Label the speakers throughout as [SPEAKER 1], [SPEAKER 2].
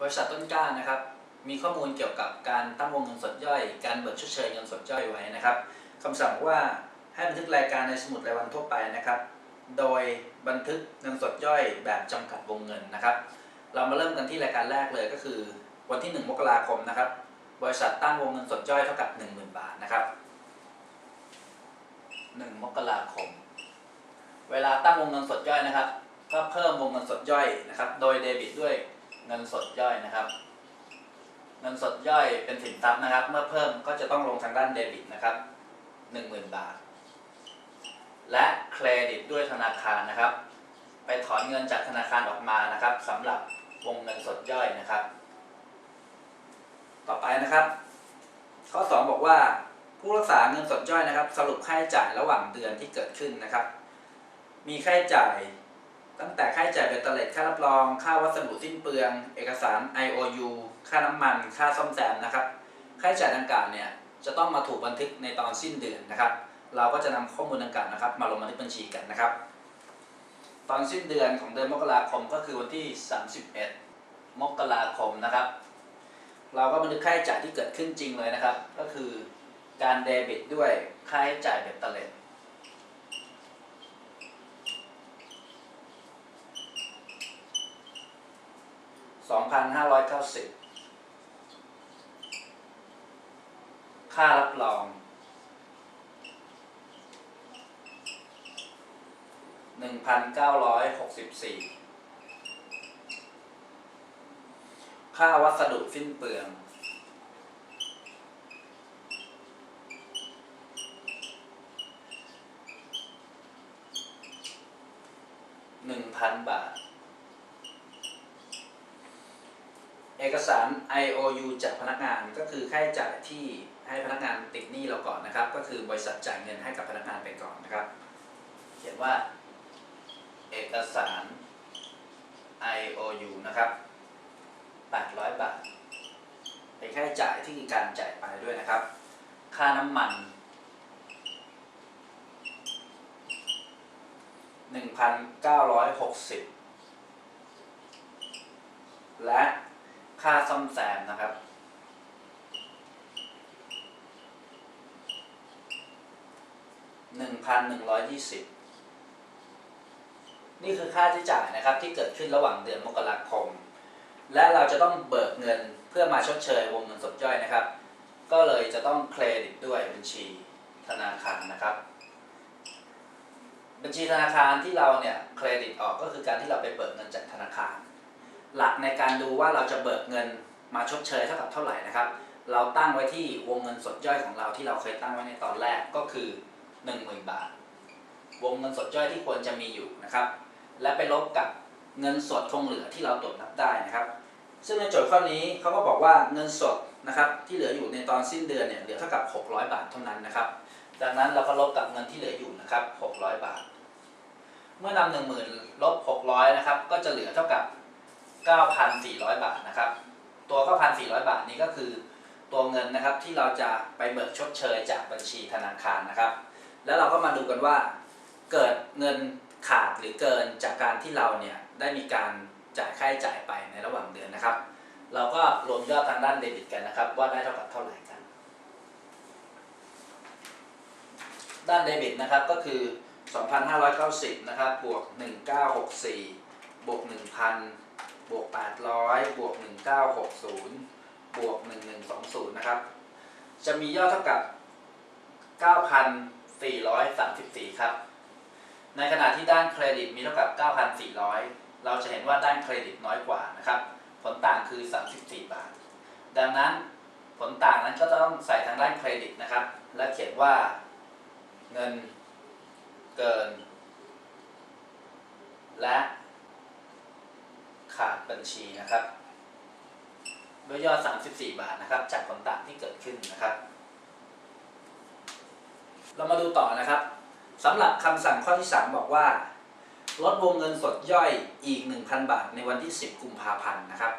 [SPEAKER 1] บริษัทต้นกล้านะครับ มีข้อมูลเกี่ยวกับการตั้งวงเงินสดย่อย การเบิกชดเชยเงินสดย่อยไว้นะครับคำสั่งว่าให้บันทึกรายการในสมุดรายวันทั่วไปนะครับ โดยบันทึกเงินสดย่อยแบบจำกัดวงเงินนะครับ เรามาเริ่มกันที่รายการแรกเลยก็คือ วันที่ 1 มกราคมนะครับ บริษัทตั้งวงเงินสดย่อยเท่ากับ 10,000 บาทนะครับ 1 มกราคม เวลาตั้งวงเงินสดย่อยนะครับ ก็เพิ่มวงเงินสดย่อยนะครับ โดยเดบิตด้วย เงินสดย่อยนะครับ เงินสดย่อยเป็นสินทรัพย์นะครับ เมื่อเพิ่มก็จะต้องลงทางด้านเดบิตนะครับ10,000 บาท และเครดิตด้วยธนาคารนะครับ ไปถอนเงินจากธนาคารออกมานะครับสำหรับวงเงินสดย่อยนะครับ ต่อไปนะครับ ข้อ 2 บอกว่าผู้รักษาเงินสดย่อยนะครับ สรุปค่าใช้จ่ายระหว่างเดือนที่เกิดขึ้นนะครับ มีค่าใช้จ่าย ตั้งแต่ค่าจ่ายเบ็ดเล็ดค่ารับรอง ค่าวัสดุสิ้นเปลือง เอกสาร IOU ค่าน้ำมัน ค่าซ่อมแซมนะครับ ค่าจ่ายดังกล่าวเนี่ยจะต้องมาถูกบันทึกในตอนสิ้นเดือนนะครับ เราก็จะนำข้อมูลดังกล่าวนะครับ มาลงบันทึกบัญชีกันนะครับ ตอนสิ้นเดือนของเดือนมกราคมก็คือวันที่ 31 มกราคมนะครับ เราก็บันทึกค่าจ่ายที่เกิดขึ้นจริงเลยนะครับ ก็คือการเดบิตด้วยค่าใช้จ่ายเบ็ดเล็ด 2590 ค่ารับรอง 1,964 ค่าวัสดุสิ้นเปลืองหนึ่งพันบาท เอกสาร IOU จากพนักงานก็คือค่าใช้จ่ายที่ให้พนักงานติดหนี้เราก่อนนะครับ ก็คือบริษัทจ่ายเงินให้กับพนักงานไปก่อนนะครับ เขียนว่า เอกสาร IOU นะครับ800 บาทเป็นค่าใช้จ่ายที่การจ่ายไปด้วยนะครับ ค่าน้ำมัน 1,960 และ ค่าซ่อมแซมนะครับ1,120นี่คือค่าใช้จ่ายนะครับที่เกิดขึ้นระหว่างเดือนมกราคม และเราจะต้องเบิกเงินเพื่อมาชดเชยวงเงินสดย่อยนะครับ ก็เลยจะต้องเครดิตด้วยบัญชีธนาคารนะครับ บัญชีธนาคารที่เราเนี่ยเครดิตออกก็คือการที่เราไปเบิกเงินจากธนาคาร หลักในการดูว่าเราจะเบิกเงินมาชดเชยเท่ากับเท่าไหร่นะครับ เราตั้งไว้ที่วงเงินสดย่อยของเราที่เราเคยตั้งไว้ในตอนแรกก็คือ 10,000 บาท วงเงินสดย่อยที่ควรจะมีอยู่นะครับ และไปลบกับเงินสดคงเหลือที่เราตรวจนับได้นะครับ ซึ่งในโจทย์ข้อนี้เขาก็บอกว่าเงินสดนะครับที่เหลืออยู่ในตอนสิ้นเดือนเนี่ยเหลือเท่ากับ 600 บาทเท่านั้นนะครับดังนั้นเราก็ลบกับเงินที่เหลืออยู่นะครับ 600 บาท เมื่อนำ10,000ลบ 600 นะครับ ก็จะเหลือเท่ากับ 9,400 บาทนะครับ ตัว 9,400 บาทนี้ก็คือตัวเงินนะครับที่เราจะไปเบิกชดเชยจากบัญชีธนาคารนะครับ แล้วเราก็มาดูกันว่า เกิดเงินขาดหรือเกินจากการที่เราเนี่ยได้มีการจ่ายค่าใช้จ่ายไปในระหว่างเดือนนะครับ เราก็รวมยอดทางด้านเดบิตกันนะครับ ว่าได้เท่ากับเท่าไหร่กัน ด้านเดบิตนะครับก็คือ 2,590 นะครับบวก 1964 บวก 1,000 บวก 800 บวก 1960 บวก 1120 นะครับ จะมียอดเท่ากับ 9,434 ครับ ในขณะที่ด้านเครดิตมีเท่ากับ 9,400 เราจะเห็นว่าด้านเครดิตน้อยกว่านะครับ ผลต่างคือ 34 บาท ดังนั้นผลต่างนั้นก็ต้องใส่ทางด้านเครดิตนะครับ และเขียนว่าเงินเกิน และ ขาดบัญชีนะครับด้วยยอด 34 บาทนะครับ จากผลต่างที่เกิดขึ้นนะครับ เรามาดูต่อนะครับสำหรับคำสั่งข้อที่ 3 บอกว่า ลดวงเงินสดย่อยอีก 1,000 บาทในวันที่ 10 กุมภาพันธ์นะครับ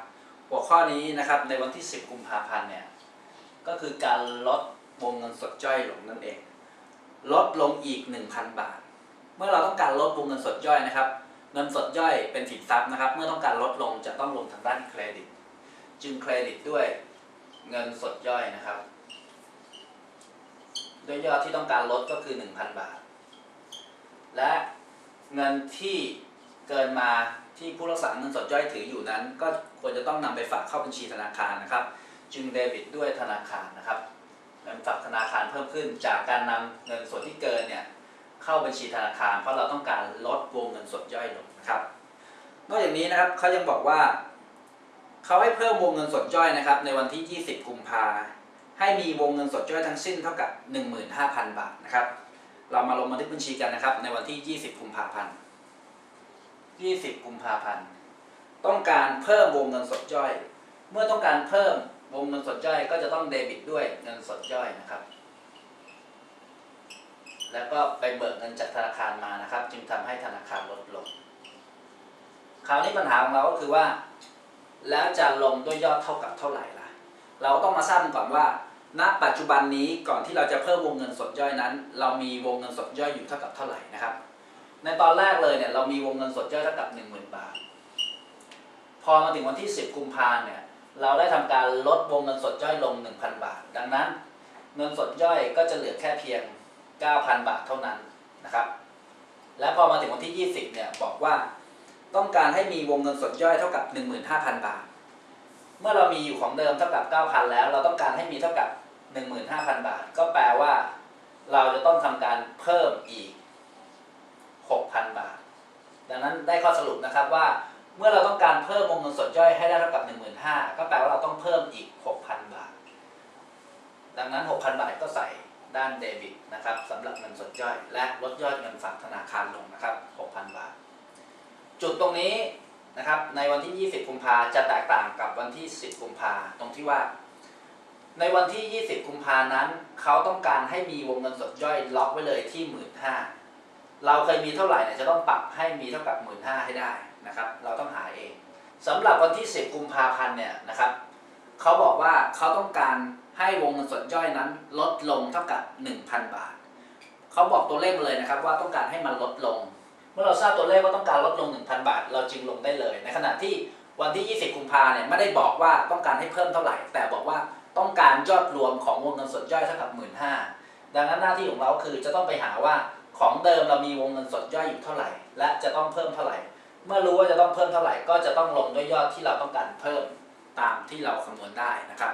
[SPEAKER 1] หัวข้อนี้นะครับในวันที่ 10 กุมภาพันธ์เนี่ยก็คือการลดวงเงินสดย่อยลงนั่นเอง ลดลงอีก 1,000 บาท เมื่อเราต้องการลดวงเงินสดย่อยนะครับ เงินสดย่อยเป็นสินทรัพย์นะครับ เมื่อต้องการลดลงจะต้องลงทางด้านเครดิต จึงเครดิตด้วยเงินสดย่อยนะครับด้วยยอดที่ต้องการลดก็คือ 1,000 บาท และเงินที่เกินมาที่ผู้รักษาเงินสดย่อยถืออยู่นั้น ก็ควรจะต้องนำไปฝากเข้าบัญชีธนาคารนะครับ จึงเดบิตด้วยธนาคารนะครับเงินฝากธนาคารเพิ่มขึ้นจากการนำเงินส่วนที่เกิน เข้าบัญชีธนาคาร เพราะเราต้องการลดวงเงินสดย่อยลงนะครับ นอกจากนี้นะครับเขายังบอกว่าเขาให้เพิ่มวงเงินสดย่อยนะครับ ในวันที่ 20 กุมภาให้มีวงเงินสดย่อยทั้งสิ้นเท่ากับ 15,000 บาทนะครับ เรามาลงบันทึกบัญชีกันนะครับ ในวันที่ 20 กุมภาพันธ์ 20 กุมภาพันธ์ ต้องการเพิ่มวงเงินสดย่อย เมื่อต้องการเพิ่มวงเงินสดย่อย ก็จะต้องเดบิตด้วยเงินสดย่อยนะครับ แล้วก็ไปเบิกเงินจากธนาคารมานะครับ จึงทำให้ธนาคารลดลง คราวนี้ปัญหาของเราก็คือว่า แล้วจะลงด้วยยอดเท่ากับเท่าไหร่ล่ะ เราต้องมาทราบกันก่อนว่า ณ ปัจจุบันนี้ก่อนที่เราจะเพิ่มวงเงินสดย่อยนั้น เรามีวงเงินสดย่อยอยู่เท่ากับเท่าไหร่นะครับ ในตอนแรกเลยเนี่ยเรามีวงเงินสดย่อยเท่ากับ 10,000 บาท พอมาถึงวันที่ 10 กุมภาเนี่ยเราได้ทำการลดวงเงินสดย่อยลง 1,000 บาท ดังนั้น เงินสดย่อยก็จะเหลือแค่เพียง 9,000 บาทเท่านั้นนะครับ และพอมาถึงวันที่ 20 เนี่ยบอกว่าต้องการให้มีวงเงินสดย่อยเท่ากับ 15,000 บาท เมื่อเรามีอยู่ของเดิมเท่ากับ 9,000 แล้ว เราต้องการให้มีเท่ากับ 15,000 บาท ก็แปลว่า เราจะต้องทำการเพิ่มอีก 6,000 บาท ดังนั้นได้ข้อสรุปนะครับว่า เมื่อเราต้องการเพิ่มวงเงินสดย่อยให้ได้เท่ากับ 15,000 ก็แปลว่าเราต้องเพิ่มอีก 6,000 บาท ดังนั้น 6,000 บาทก็ใส่ ด้านเดบิตนะครับสำหรับเงินสดย่อย และลดยอดเงินฝากธนาคารลงนะครับ 6,000 บาท จุดตรงนี้นะครับในวันที่ 20 กุมภาจะแตกต่างกับวันที่ 10 กุมภาตรงที่ว่า ในวันที่ 20 กุมภานั้น เขาต้องการให้มีวงเงินสดย่อยล็อกไว้เลยที่ 15,000เราเคยมีเท่าไหร่เนี่ยจะต้องปรับให้มีเท่ากับ 15,000ให้ได้นะครับ เราต้องหาเองสำหรับวันที่ 10 กุมภาพันธ์เนี่ยนะครับ เขาบอกว่าเขาต้องการ ให้วงเงินสดย่อยนั้นลดลงเท่ากับ 1,000 บาท เขาบอกตัวเลขมาเลยนะครับว่าต้องการให้มันลดลง เมื่อเราทราบตัวเลขว่าต้องการลดลง 1,000 บาท เราจึงลงได้เลย ในขณะที่วันที่ 20 กุมภาเนี่ยไม่ได้บอกว่าต้องการให้เพิ่มเท่าไหร่ แต่บอกว่าต้องการยอดรวมของวงเงินสดย่อยเท่ากับ 15,000ดังนั้นหน้าที่ของเราคือจะต้องไปหาว่าของเดิมเรามีวงเงินสดย่อยอยู่เท่าไหร่ และจะต้องเพิ่มเท่าไหร่ เมื่อรู้ว่าจะต้องเพิ่มเท่าไหร่ ก็จะต้องลงด้วยยอดที่เราต้องการเพิ่มตามที่เราคำนวณได้นะครับ